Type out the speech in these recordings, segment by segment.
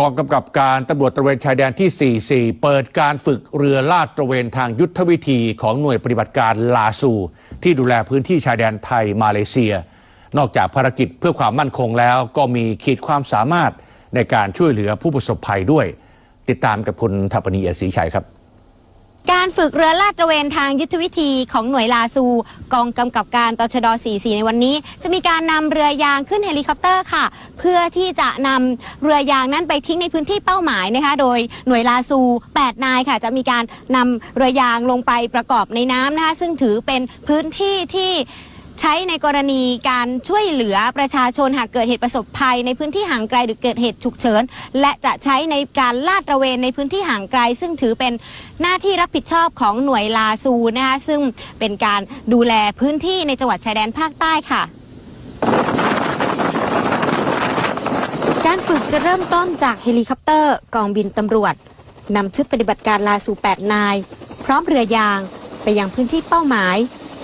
กองกำกับการตำรวจตระเวนชายแดนที่ 44 เปิดการฝึกเรือลาดตระเวนทางยุทธวิธีของหน่วยปฏิบัติการลาซู ที่ดูแลพื้นที่ชายแดนไทยมาเลเซีย นอกจากภารกิจเพื่อความมั่นคงแล้ว ก็มีขีดความสามารถในการช่วยเหลือผู้ประสบภัยด้วย ติดตามกับคุณทัปนีเอียศรีชัยครับ การฝึกเรือลาดตระเวนทางยุทธวิธีของหน่วยลาซู กองกำกับการตชด 44 ในวันนี้ จะมีการนำเรือยางขึ้นเฮลิคอปเตอร์ค่ะ เพื่อที่จะนำเรือยางนั้นไปทิ้งในพื้นที่เป้าหมายนะคะ โดยหน่วยลาซู 8 นายค่ะ จะมีการนำเรือยางลงไปประกอบในน้ำนะคะซึ่งถือเป็นพื้นที่ที่ ใช้ในกรณีการช่วยเหลือประชาชนหากเกิดเหตุประสบภัย ในพื้นที่ห่างไกลหรือเกิดเหตุฉุกเฉิน และจะใช้ในการลาดตระเวนในพื้นที่ห่างไกล ซึ่งถือเป็นหน้าที่รับผิดชอบของหน่วยลาซูนะคะซึ่งเป็นการดูแลพื้นที่ในจังหวัดชายแดนภาคใต้ค่ะการฝึกจะเริ่มต้นจากเฮลิคอปเตอร์ กองบินตำรวจนำชุดปฏิบัติการลาซู8นาย พร้อมเรือยาง ไปยังพื้นที่เป้าหมาย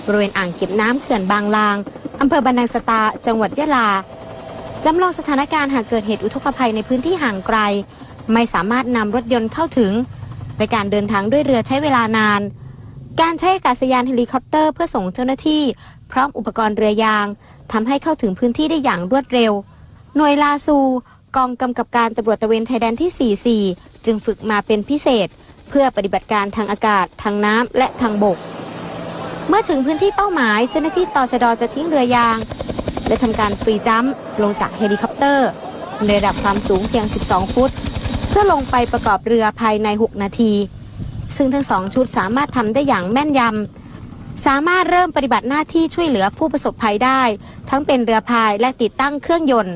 บริเวณอ่างเก็บน้ำเขื่อนบางลางอำเภอบันนังสตา จังหวัดยะลาจำลองสถานการณ์หากเกิดเหตุอุทกภัยในพื้นที่ห่างไกล ไม่สามารถนำรถยนต์เข้าถึงในการเดินทางด้วยเรือใช้เวลานาน การใช้อากาศยานเฮลิคอปเตอร์เพื่อส่งเจ้าหน้าที่ พร้อมอุปกรณ์เรือยางทำให้เข้าถึงพื้นที่ได้อย่างรวดเร็ว หน่วยลาซู กองกำกับการตำรวจตะเวนชายแดนที่ 44 จึงฝึกมาเป็นพิเศษ เพื่อปฏิบัติการทางอากาศ ทางน้ำและทางบก เมื่อถึงพื้นที่เป้าหมายเจ้าหน้าที่ตชดจะทิ้งเรือยาง และทำการฟรีจัมป์ลงจากเฮลิคอปเตอร์ในระดับความสูงเพียง 12 ฟุต เพื่อลงไปประกอบเรือภายใน 6 นาที ซึ่งทั้งสองชุดสามารถทำได้อย่างแม่นยำ สามารถเริ่มปฏิบัติหน้าที่ช่วยเหลือผู้ประสบภัยได้ ทั้งเป็นเรือพายและติดตั้งเครื่องยนต์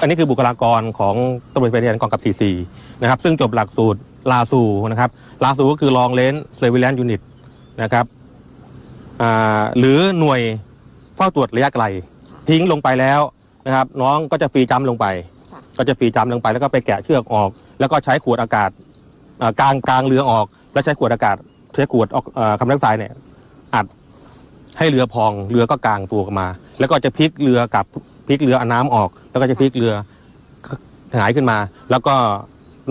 อันนี้คือบุคลากรของตำรวจชายแดนกองกับ 44 นะครับ ซึ่งจบหลักสูตรลาซูนะครับลาซูก็คือ Long Range Surveillance Unit นะครับอ่าหรือหน่วยเฝ้าตรวจระยะไกล ทิ้งลงไปแล้วนะครับ น้องก็จะฟรีจัมป์ลงไป ก็จะฟรีจัมป์ลงไปแล้วก็ไปแกะเชือกออก แล้วก็ใช้ขวดอากาศอ่ากลางกลางเรือออก แล้วใช้ขวดอากาศใช้ขวดออกอ่าคาร์บอนไดออกไซด์เนี่ยอัดให้เรือพองเรือก็กลางตัวออกมา แล้วก็จะพลิกเรือกับพลิกเรือเอาน้ำออก แล้วก็จะพลิกเรือหงายขึ้นมา แล้วก็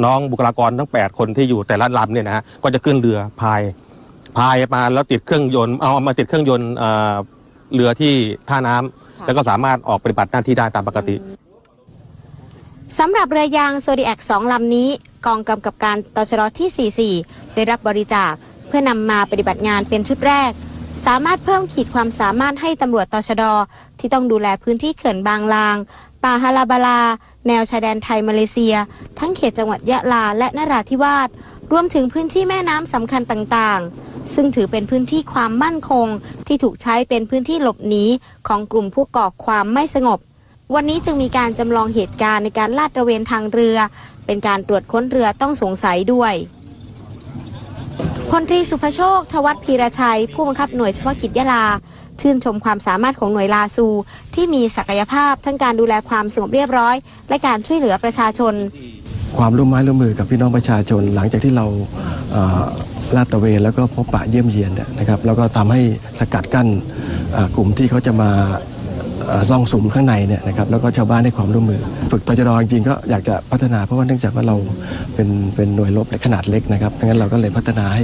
น้องบุคลากรทั้ง 8 คนที่อยู่แต่ละลำเนี่ยนะฮะก็จะขึ้นเรือพาย พายมาแล้วติดเครื่องยนต์เอามาติดเครื่องยนต์เอ่อเรือที่ท่าน้ำแล้วก็สามารถออกปฏิบัติหน้าที่ได้ตามปกติ สำหรับเรือยางโซดีแอคสองลำนี้ กองกำกับการตชดที่ 44 ได้รับบริจาคเพื่อนำมาปฏิบัติงานเป็นชุดแรก สามารถเพิ่มขีดความสามารถให้ตำรวจตชดที่ต้องดูแลพื้นที่เขื่อนบางลาง ป่าฮาราบาลา แนวชายแดนไทยมาเลเซีย ทั้งเขตจังหวัดยะลาและนราธิวาสรวมถึงพื้นที่แม่น้ำสำคัญต่างๆ ซึ่งถือเป็นพื้นที่ความมั่นคง ที่ถูกใช้เป็นพื้นที่หลบหนีของกลุ่มผู้ก่อความไม่สงบ วันนี้จึงมีการจำลองเหตุการณ์ในการลาดตระเวนทางเรือ เป็นการตรวจค้นเรือต้องสงสัยด้วยพลตรีสุภโชค ทวัฒพีรชัย ผู้บังคับหน่วยเฉพาะกิจยะลา ชื่นชมความสามารถของหน่วยลาซู ที่มีศักยภาพทั้งการดูแลความสงบเรียบร้อย และการช่วยเหลือประชาชน ความร่วมไม้ร่วมมือกับพี่น้องประชาชน หลังจากที่เราเอ่อ ลาดตระเวนแล้วก็พบปะเยี่ยมเยียนนะครับแล้วก็ทำให้สกัดกั้นกลุ่มที่เขาจะมาร่อซ่องสุมข้างในเนี่ยนะครับแล้วก็ชาวบ้านให้ความร่วมมือ ฝึกตจรจริงก็อยากจะพัฒนาเพราะว่าเนื่องจากว่าเราเป็นเป็นหน่วยรบขนาดเล็กนะครับดังนั้นเราก็เลยพัฒนาให้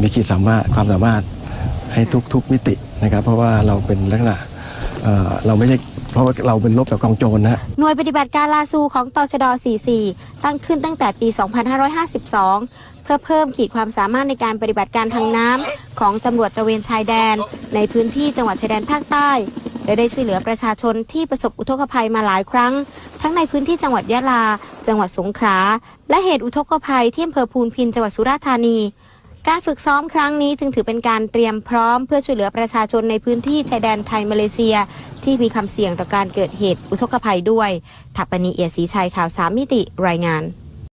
มีขีดสามารถความสามารถให้ทุกทุกมิตินะครับ เพราะว่าเราเป็นลักษณะเราไม่ใช่ เพราะว่าเราเป็นรบแบบกองโจรนะฮะ หน่วยปฏิบัติการลาซูของตชด 44 ตั้งขึ้นตั้งแต่ปี 2552 เพื่อเพิ่มขีดความสามารถในการปฏิบัติการทางน้ำของตำรวจตระเวนชายแดน ในพื้นที่จังหวัดชายแดนภาคใต้และได้ช่วยเหลือประชาชนที่ประสบอุทกภัยมาหลายครั้ง ทั้งในพื้นที่จังหวัดยะลา จังหวัดสงขลา และเหตุอุทกภัยที่อำเภอพูนพินจังหวัดสุราษฎร์ธานี การฝึกซ้อมครั้งนี้จึงถือเป็นการเตรียมพร้อมเพื่อช่วยเหลือประชาชนในพื้นที่ชายแดนไทยมาเลเซีย ที่มีความเสี่ยงต่อการเกิดเหตุอุทกภัยด้วยถัปปนีเอียดศรีชัยข่าวสามมิติรายงาน